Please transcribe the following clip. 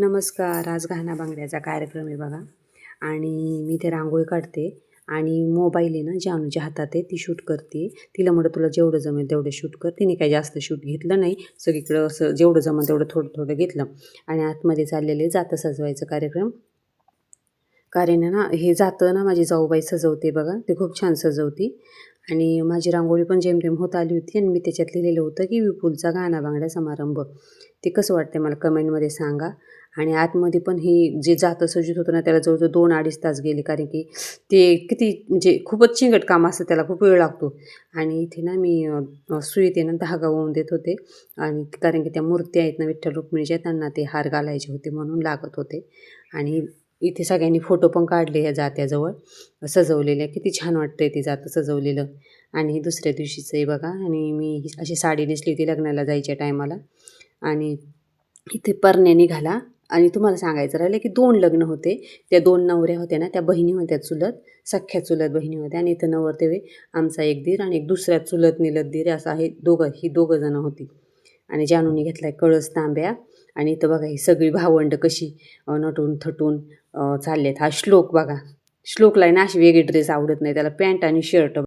नमस्कार. आज घाणा बांगड्याचा कार्यक्रम आहे बघा. आणि मी ते रांगोळी काढते आणि मोबाईल आहे ना जानूच्या हातात आहे ती शूट करते. तिला म्हटलं तुला जेवढं जमेल तेवढं शूट कर. तिने काही जास्त शूट घेतलं नाही. सगळीकडं असं जेवढं जमेल तेवढं थोडं थोडं घेतलं. आणि आतमध्ये चाललेले जातं सजवायचं कार्यक्रम. कारण आहे ना हे जातं ना माझी जाऊबाई सजवते बघा. ते खूप छान सजवते. आणि माझी रांगोळी पण जेमतेम होत आली होती आणि मी त्याच्यात लिहिलेलं होतं की विपुलचा गाणा बांगड्या समारंभ. ते कसं वाटतं मला कमेंटमध्ये सांगा. आणि आतमध्ये पण ही जे जातं सजत होतं ना त्याला जवळजवळ दोन अडीच तास गेले कारण की ते किती म्हणजे खूपच चिंगट काम असतं त्याला खूप वेळ लागतो. आणि इथे ना मी सुईत आहे ना धागा होऊन देत होते. आणि कारण की त्या मूर्त्या आहेत ना विठ्ठल रुक्मिणीच्या त्यांना ते हार घालायचे होते म्हणून लागत होते. आणि इथे सगळ्यांनी फोटो पण काढले ह्या जात्याजवळ सजवलेल्या. किती छान वाटतंय ते जातं सजवलेलं. आणि दुसऱ्या दिवशीचं आहे बघा आणि मी ही अशी साडी नेसली होती लग्नाला जायच्या टायमाला. आणि इथे परण्या निघाला. आणि तुम्हाला सांगायचं राहिलं की दोन लग्न होते. त्या दोन नवऱ्या होत्या ना त्या बहिणी होत्या चुलत सख्ख्या चुलत बहिणी होत्या आणि इथं नवरदेवे आमचा एक दीर आणि एक दुसऱ्या चुलत निलत दीर असं आहे दोघं ही दोघं जणं होती. आणि जानूने घेतलाय कळस तांब्या आणि इथं बघा ही सगळी भावंड कशी नटून थटून चालले चाललेत हा श्लोक बघा. श्लोकला आहे ना अशी वेगळी ड्रेस आवडत नाही. त्याला पॅन्ट आणि शर्ट